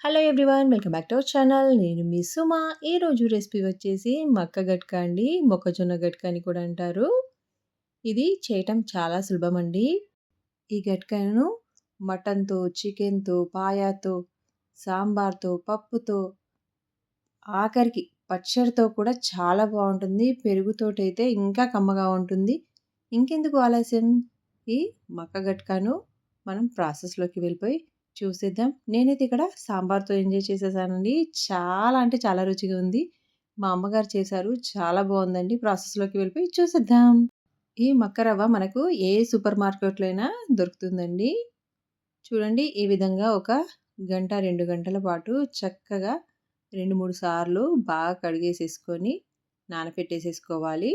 Hello everyone welcome back to our channel నేను మీ సుమ. ఈరోజు రెసిపీ వచ్చేసి మక్క గట్క అండి. మొక్కజొన్న గట్క అని కూడా అంటారు. ఇది చేయటం చాలా సులభం అండి. ఈ గట్కను మటన్తో చికెన్తో పాయాతో సాంబార్తో పప్పుతో ఆఖరికి పచ్చడితో కూడా చాలా బాగుంటుంది. పెరుగుతోటైతే ఇంకా కమ్మగా ఉంటుంది. ఇంకెందుకు ఆలస్యం? ఈ మక్క గట్కను మనం ప్రాసెస్లోకి వెళ్ళిపోయి చూసేద్దాం. నేనైతే ఇక్కడ సాంబార్తో ఎంజాయ్ చేసేసానండి. చాలా అంటే చాలా రుచిగా ఉంది. మా అమ్మగారు చేశారు. చాలా బాగుందండి. ప్రాసెస్లోకి వెళ్ళిపోయి చూసేద్దాం. ఈ మక్కరవ్వ మనకు ఏ సూపర్ మార్కెట్లో అయినా దొరుకుతుందండి. చూడండి ఈ విధంగా ఒక గంట రెండు గంటల పాటు చక్కగా రెండు మూడు సార్లు బాగా కడిగేసేసుకొని నానపెట్టేసేసుకోవాలి.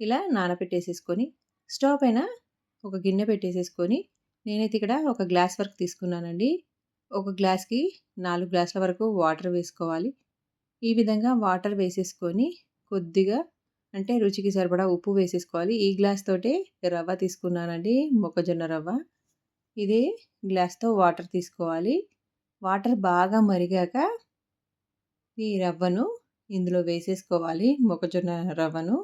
ఇలా నానపెట్టేసేసుకొని స్టవ్ పైన ఒక గిన్నె పెట్టేసేసుకొని నేనైతే ఇక్కడ ఒక గ్లాస్ వరకు తీసుకున్నానండి. ఒక గ్లాస్కి నాలుగు గ్లాసుల వరకు వాటర్ వేసుకోవాలి. ఈ విధంగా వాటర్ వేసేసుకొని కొద్దిగా అంటే రుచికి సరిపడా ఉప్పు వేసేసుకోవాలి. ఈ గ్లాస్ తోటే రవ్వ తీసుకున్నానండి మొక్కజొన్న రవ్వ. ఇదే గ్లాస్తో వాటర్ తీసుకోవాలి. వాటర్ బాగా మరిగాక ఈ రవ్వను ఇందులో వేసేసుకోవాలి మొక్కజొన్న రవ్వను.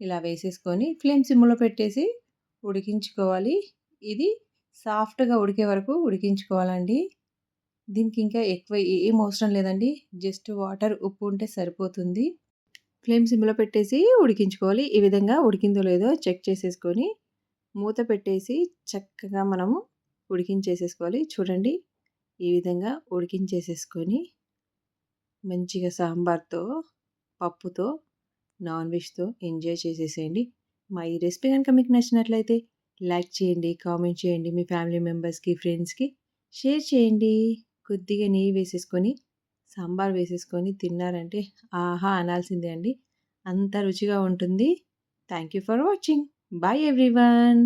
ఇలా వేసేసుకొని ఫ్లేమ్ సిమ్లో పెట్టేసి ఉడికించుకోవాలి. ఇది సాఫ్ట్గా ఉడికే వరకు ఉడికించుకోవాలండి. దీనికి ఇంకా ఎక్కువ ఏం అవసరం లేదండి. జస్ట్ వాటర్ ఉప్పు ఉంటే సరిపోతుంది. ఫ్లేమ్ సిమ్లో పెట్టేసి ఉడికించుకోవాలి. ఈ విధంగా ఉడికిందో లేదో చెక్ చేసేసుకొని మూత పెట్టేసి చక్కగా మనము ఉడికించేసేసుకోవాలి. చూడండి ఈ విధంగా ఉడికించేసేసుకొని మంచిగా సాంబార్తో పప్పుతో నాన్ వెజ్తో ఎంజాయ్ చేసేసేయండి. మా ఈ రెసిపీ కనుక మీకు నచ్చినట్లయితే లైక్ చేయండి కామెంట్ చేయండి మీ ఫ్యామిలీ మెంబర్స్కి ఫ్రెండ్స్కి. షేర్ చేయండి. కొద్దిగా నెయ్యి వేసేసుకొని సాంబార్ వేసేసుకొని తిన్నారంటే ఆహా అనాల్సిందే అండి. అంత రుచిగా ఉంటుంది. Thank you for watching. Bye everyone.